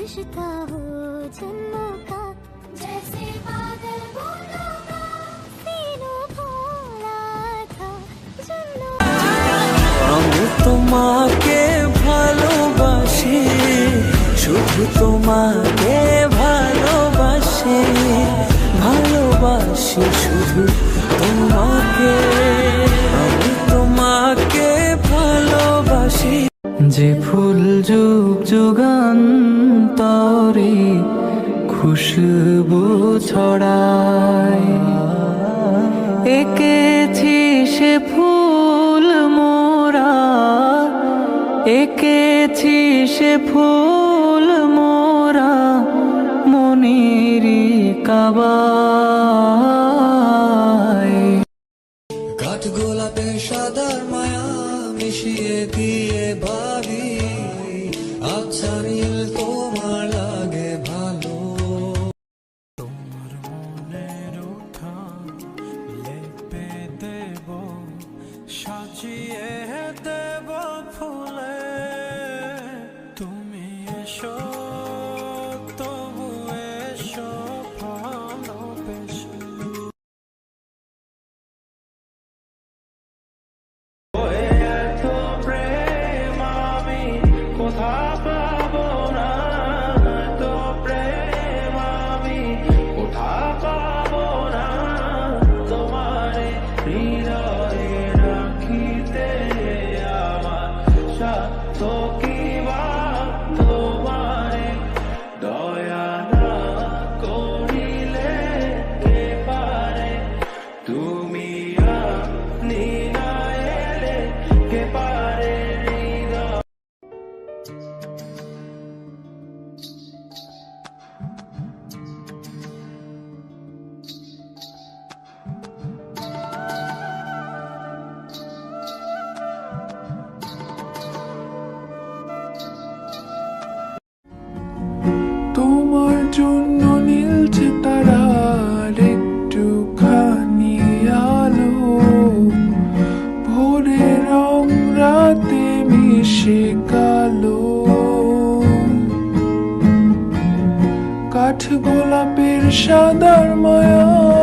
रिश्ता हो जन्मों का जैसे बादल बूंदों का। भोला था শুধু তোমাকে ভালোবাসি ভালোবাসি শুধু তোমাকে। আমি তোমাকে ভালোবাসি। যে ফুল যুগ যুগান্তরে খুশবু ছড়ায়। এঁকেছি সে ফুল মোরা, এঁকেছি সে ফুল কাবায়। কাঠ গোলাপে সাদার মায়া মিশিয়ে দিয়ে ভাবি আচ্ছা নীল তোমার জন্য নীলছে তারার একটুখানি আলো। ভোরে রং রাতে মিশে কালো। কাঠ গোলাপের সাদার মায়া